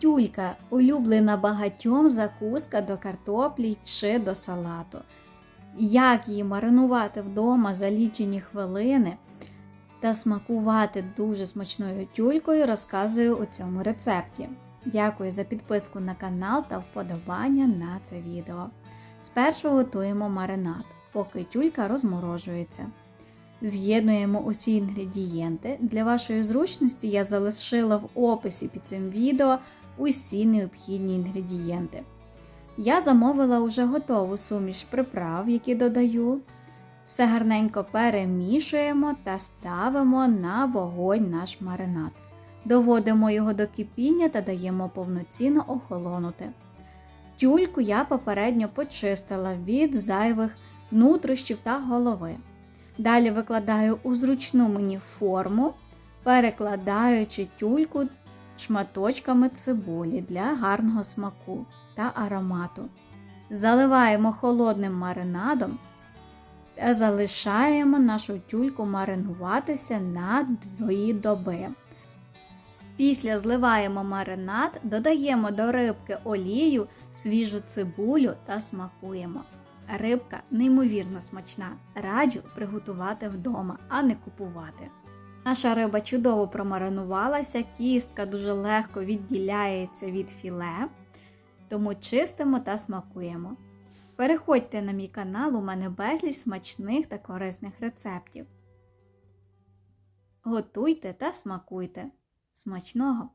Тюлька улюблена багатьом закуска до картоплі чи до салату. Як її маринувати вдома за лічені хвилини та смакувати дуже смачною тюлькою, розказую у цьому рецепті. Дякую за підписку на канал та вподобання на це відео. Спершу готуємо маринад, поки тюлька розморожується. З'єднуємо усі інгредієнти. Для вашої зручності я залишила в описі під цим відео усі необхідні інгредієнти. Я замовила уже готову суміш приправ, які додаю. Все гарненько перемішуємо та ставимо на вогонь наш маринад. Доводимо його до кипіння та даємо повноцінно охолонути. Тюльку я попередньо почистила від зайвих нутрощів та голови. Далі викладаю у зручну мені форму, перекладаючи тюльку шматочками цибулі для гарного смаку та аромату. Заливаємо холодним маринадом та залишаємо нашу тюльку маринуватися на 2 доби. Після зливаємо маринад, додаємо до рибки олію, свіжу цибулю та смакуємо. Рибка неймовірно смачна. Раджу приготувати вдома, а не купувати. Наша риба чудово промаринувалася, кістка дуже легко відділяється від філе, тому чистимо та смакуємо. Переходьте на мій канал, у мене безліч смачних та корисних рецептів. Готуйте та смакуйте. Смачного!